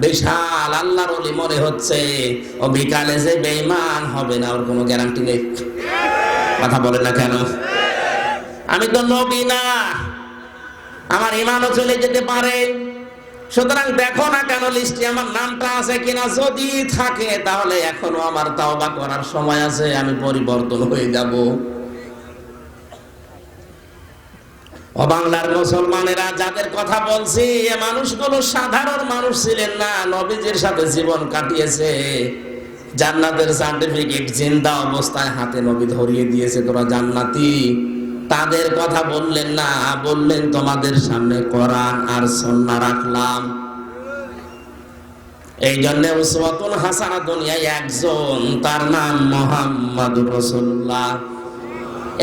বিশাল আল্লাহর অলি মনে হচ্ছে। ও বিকালে যে বেঈমান হবে না, ওর কোনো গ্যারান্টি নেই। কথা বলে না কেন? আমি তো নবী না। আমার ইমানও চলে যেতে পারে। সুতরাং দেখো না কেন লিস্টে আমার নামটা আছে কিনা? যদি থাকে, তাহলে এখনও আমার তাওবা করার সময় আছে, আমি পরিবর্তন হয়ে যাব। ও বাংলার মুসলমানেরা যাদের কথা বলছি, এ মানুষগুলো সাধারণ মানুষ ছিলেন না, নবীজির সাথে জীবন কাটিয়েছে। জান্নাতের সার্টিফিকেট জিন্দা অবস্থায় হাতে নবী ধরিয়ে দিয়েছে, তোরা জান্নাতি। তাদের কথা বললেন না, বললেন, তোমাদের সামনে কোরআন আর সন্না রাখলাম। এই জন্য উসওয়াতুল হাসানা দুনিয়ায় একজন, তার নাম মোহাম্মদুর রাসূলুল্লাহ।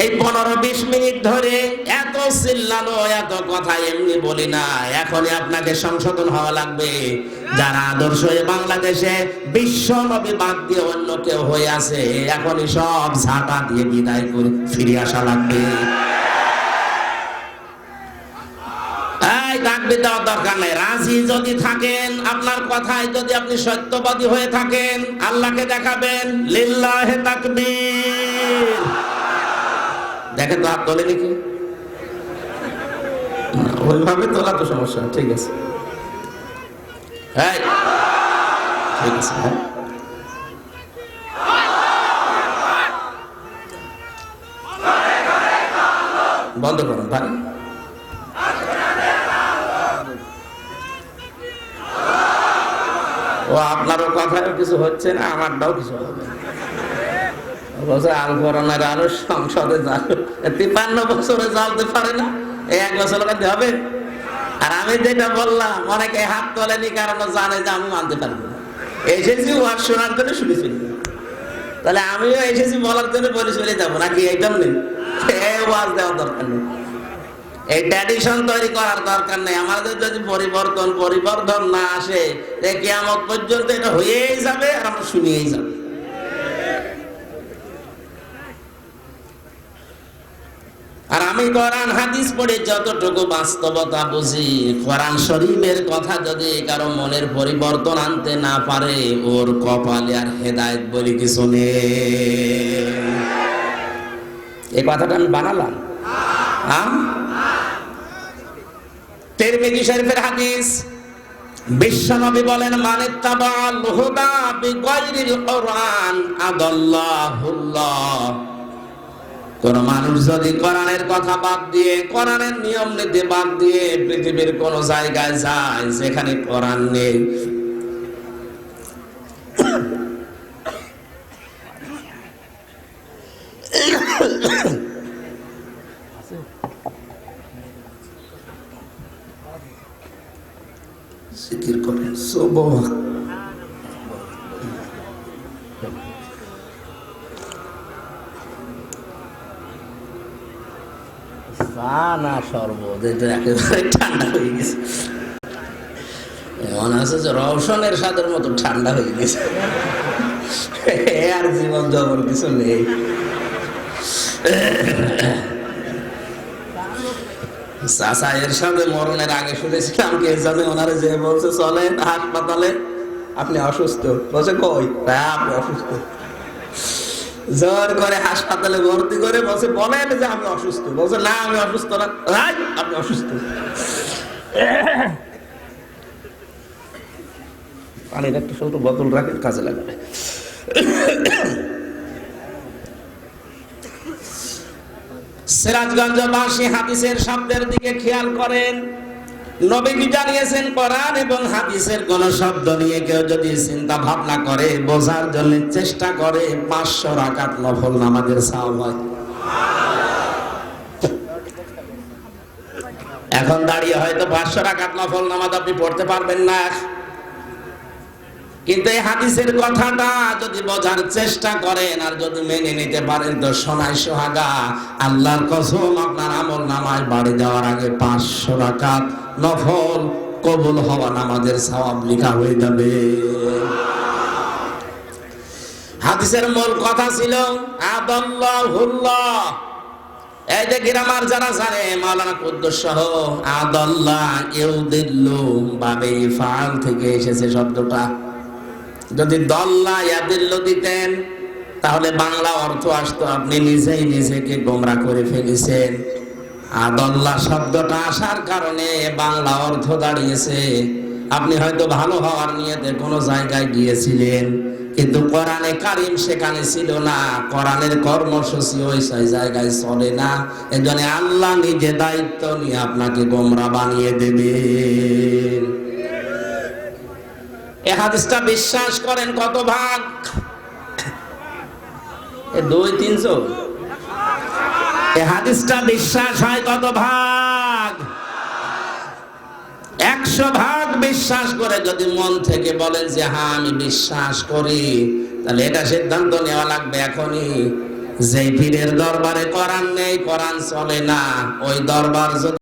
এই পনেরো বিশ মিনিট ধরে এত চিল্লানো এত কথা এমনি বলি না। এখনই আপনাকে সংশোধন হওয়া লাগবে। যারা আদর্শ বাংলাদেশে বিশ্ব নবী বাদ দিয়ে অন্য কেউ হয়ে আছে, এখনই সব ঝাঁটা দিয়ে বিদায় করে ফিরে আসা লাগবে। রাজি যদি থাকেন, আপনার কথায় যদি আপনি সত্যবাদী হয়ে থাকেন, আল্লাহকে দেখাবেন, লিল্লাহে তাকবীর। দেখেন তো হাত তোলে নাকি ওইভাবে তোলা তো সমস্যা ঠিক আছে। ঠিক আছে হ্যাঁ। বন্ধ করুন ভাই। ও, আপনারও কথাও কিছু হচ্ছে না, আমারটাও কিছু হবে বছর পারে না? এক বছর হবে? আর আমি যেটা বললাম, অনেকে হাত তোলেনি কারণ যে আমি মানতে এসেছি তাহলে আমিও এসেছি বলার জন্য বলে যাব নাকি এইটাও নেই দেওয়ার দরকার নেই। এই ট্র্যাডিশন তৈরি করার দরকার নেই। আমাদের যদি পরিবর্তন পরিবর্তন না আসে কেমন পর্যন্ত এটা হয়েই যাবে আর আমরা শুনিয়েই যাবে। আর আমি কোরআন হাদিস পড়ে যতটুকু বাস্তবতা বুঝি, কোরআন শরীফের কথা যদি কারও মনের পরিবর্তন আনতে না পারে, ওর কপালে আর হেদায়েত বলি কিছু নেই। এই কথাটা আমি বানালাম। তিরমিজি শরীফের হাদিস, বিশ্বনবী বলেন মানে তাবাল হুদা বিগাইরিল কোরআন আদাল্লাহুল্লাহ। কোন মানুষ যদি কোরআনের কথা বাদ দিয়ে, কোরআনের নিয়ম নীতি বাদ দিয়ে পৃথিবীর কোন জায়গায় যায় যেখানে কোরআন নেই। জিকির চা না শরবত এটা একেবারে ঠান্ডা হয়ে গেছে। মনে যে রওশনের স্বাদের মতো ঠান্ডা হয়ে গেছে। আর জীবন জবর কিছু নেই। এর সাথে মরণের আগে শুনেছিলাম ওনারে যে বলছে, চলেন হাসপাতালে আপনি অসুস্থ। বলছে, কই? তা আপনি অসুস্থ। জোর করে হাসপাতালে ভর্তি করে বলছে বলেন যে আমি অসুস্থ। বলছে না আমি অসুস্থ না। রাই, আপনি অসুস্থ। পানির একটা ছোট বোতল রাখেন কাজে লাগবে। সিরাজগঞ্জবাসী হাদিসের শব্দের দিকে খেয়াল করেন। জানিয়েছেন, কোরআন এবং হাদিসের কোন শব্দ নিয়ে কেউ যদি চিন্তা ভাবনা করে, বোঝার জন্য চেষ্টা করে, পাঁচশো রাকাত নফল নামাজের হয়। এখন দাঁড়িয়ে হয়তো পাঁচশো রাকাত নফল নামাজ আপনি পড়তে পারবেন না। কিন্তু এই হাদিসের কথাটা যদি বোঝার চেষ্টা করেন আর যদি মেনে নিতে পারেন তো সোনাই সোহাগা, আল্লাহর কসম আপনার আমল নামায় বাড়ি দেওয়ার আগে পাঁচশো রাকাত নফল কবুল হওয়া নামাজের সওয়াব লেখা হয়ে যাবে। হাদিসের মূল কথা ছিল, আদাল্লাহুল্লাহ। এই যে গ্রামার যারা জানে, মাওলানা কুদ্দুস সহ, আদাল্লাহ ইউদিল্লু বাবে ফাল থেকে এসেছে শব্দটা। যদি দল্লা ইয়াদিল্ল দিতেন তাহলে বাংলা অর্থ আসতো আপনি নিজেই নিজেকে গোমরা করে ফেলেছেন। আদল্লা শব্দটা আসার কারণে বাংলা অর্থ দাঁড়িয়েছে। আপনি হয়তো ভালো হওয়ার নিয়েতে কোনো জায়গায় গিয়েছিলেন, কিন্তু কোরআনে কারিম সেখানে ছিল না। কোরআনের কর্মসূচি ওই সেই জায়গায় চলে না। এই জন্য আল্লাহ নিজে দায়িত্ব নিয়ে আপনাকে গোমরা বানিয়ে দেবেন। এ হাদিসটা বিশ্বাস করেন কত ভাগ? দুই তিনশো এ হাদিসটা বিশ্বাস হয় কত ভাগ? একশো ভাগ বিশ্বাস করে যদি মন থেকে বলেন যে হ্যাঁ আমি বিশ্বাস করি। তাহলে এটা সিদ্ধান্ত নেওয়া লাগবে এখনই। যে পীরের দরবারে করান নেই করান চলে না। ওই দরবার যদি